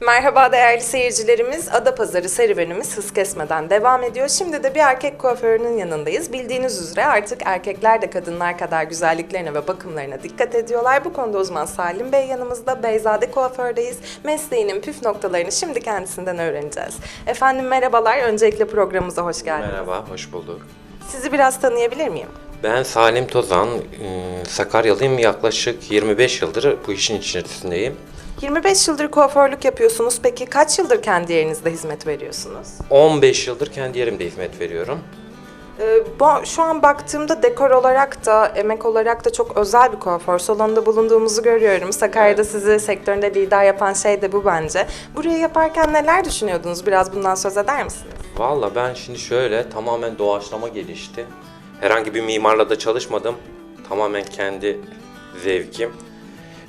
Merhaba değerli seyircilerimiz. Adapazarı serüvenimiz hız kesmeden devam ediyor. Şimdi de bir erkek kuaförünün yanındayız. Bildiğiniz üzere artık erkekler de kadınlar kadar güzelliklerine ve bakımlarına dikkat ediyorlar. Bu konuda uzman Salim Bey yanımızda. Beyzade kuafördeyiz. Mesleğinin püf noktalarını şimdi kendisinden öğreneceğiz. Efendim merhabalar. Öncelikle programımıza hoş geldiniz. Merhaba, hoş bulduk. Sizi biraz tanıyabilir miyim? Ben Salim Tozan, ıı, Sakaryalıyım. Yaklaşık 25 yıldır bu işin içerisindeyim. 25 yıldır kuaförlük yapıyorsunuz. Peki kaç yıldır kendi yerinizde hizmet veriyorsunuz? 15 yıldır kendi yerimde hizmet veriyorum. Ee, bu, şu an baktığımda dekor olarak da, emek olarak da çok özel bir kuaför salonunda bulunduğumuzu görüyorum. Sakarya'da sizi sektöründe lider yapan şey de bu bence. Burayı yaparken neler düşünüyordunuz? Biraz bundan söz eder misiniz? Valla ben şimdi şöyle tamamen doğaçlama gelişti. Herhangi bir mimarla da çalışmadım. Tamamen kendi zevkim.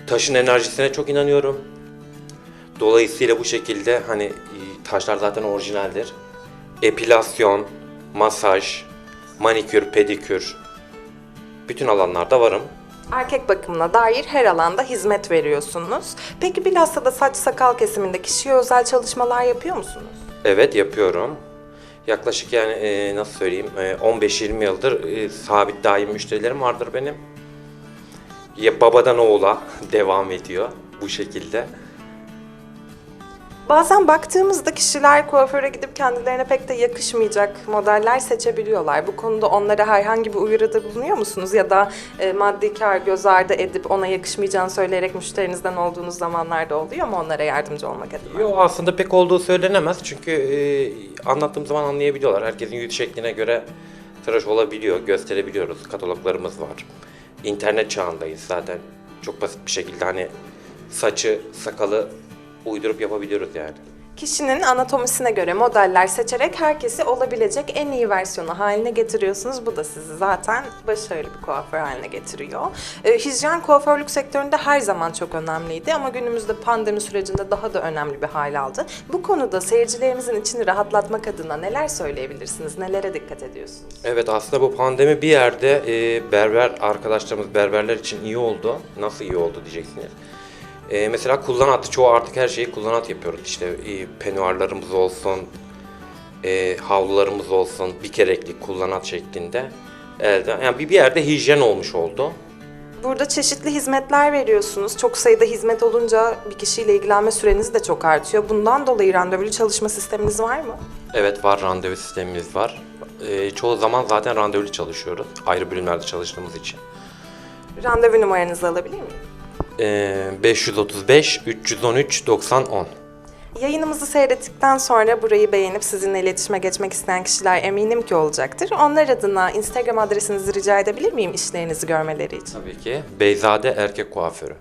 Taşın enerjisine çok inanıyorum. Dolayısıyla bu şekilde hani e, taşlar zaten orijinaldir. Epilasyon, masaj, manikür, pedikür bütün alanlarda varım. Erkek bakımına dair her alanda hizmet veriyorsunuz. Peki bilhassa da saç sakal kesiminde kişiye özel çalışmalar yapıyor musunuz? Evet yapıyorum. Yaklaşık yani e, nasıl söyleyeyim e, 15-20 yıldır e, sabit daim müşterilerim vardır benim. Ya babadan oğula devam ediyor bu şekilde. Bazen baktığımızda kişiler kuaföre gidip kendilerine pek de yakışmayacak modeller seçebiliyorlar. Bu konuda onlara herhangi bir uyarıda bulunuyor musunuz? Ya da e, maddi kar göz ardı edip ona yakışmayacağını söyleyerek müşterinizden olduğunuz zamanlarda oluyor mu onlara yardımcı olmak adına? Yo aslında pek olduğu söylenemez çünkü e, anlattığım zaman anlayabiliyorlar. Herkesin yüz şekline göre tıraş olabiliyor, gösterebiliyoruz. Kataloglarımız var. İnternet çağındayız zaten. Çok basit bir şekilde hani saçı, sakalı uydurup yapabiliyoruz yani. Kişinin anatomisine göre modeller seçerek herkesi olabilecek en iyi versiyonu haline getiriyorsunuz. Bu da sizi zaten başarılı bir kuaför haline getiriyor. Ee, hijyen kuaförlük sektöründe her zaman çok önemliydi ama günümüzde pandemi sürecinde daha da önemli bir hal aldı. Bu konuda seyircilerimizin içini rahatlatmak adına neler söyleyebilirsiniz? Nelere dikkat ediyorsunuz? Evet aslında bu pandemi bir yerde e, berber arkadaşlarımız berberler için iyi oldu. Nasıl iyi oldu diyeceksiniz. E, mesela kullanat çoğu artık her şeyi kullanat yapıyoruz. İşte e, penuarlarımız olsun, e, havlularımız olsun bir kereklik kullanat şeklinde. Elde, yani bir bir yerde hijyen olmuş oldu. Burada çeşitli hizmetler veriyorsunuz. Çok sayıda hizmet olunca bir kişiyle ilgilenme süreniz de çok artıyor. Bundan dolayı randevulu çalışma sisteminiz var mı? Evet var randevu sistemimiz var. E, çoğu zaman zaten randevulu çalışıyoruz. Ayrı bölümlerde çalıştığımız için. Randevu numaranızı alabilir miyim? E, 535 313 90 10. Yayınımızı seyrettikten sonra burayı beğenip sizinle iletişime geçmek isteyen kişiler eminim ki olacaktır. Onlar adına Instagram adresinizi rica edebilir miyim işlerinizi görmeleri için? Tabii ki. Beyzade erkek kuaförü.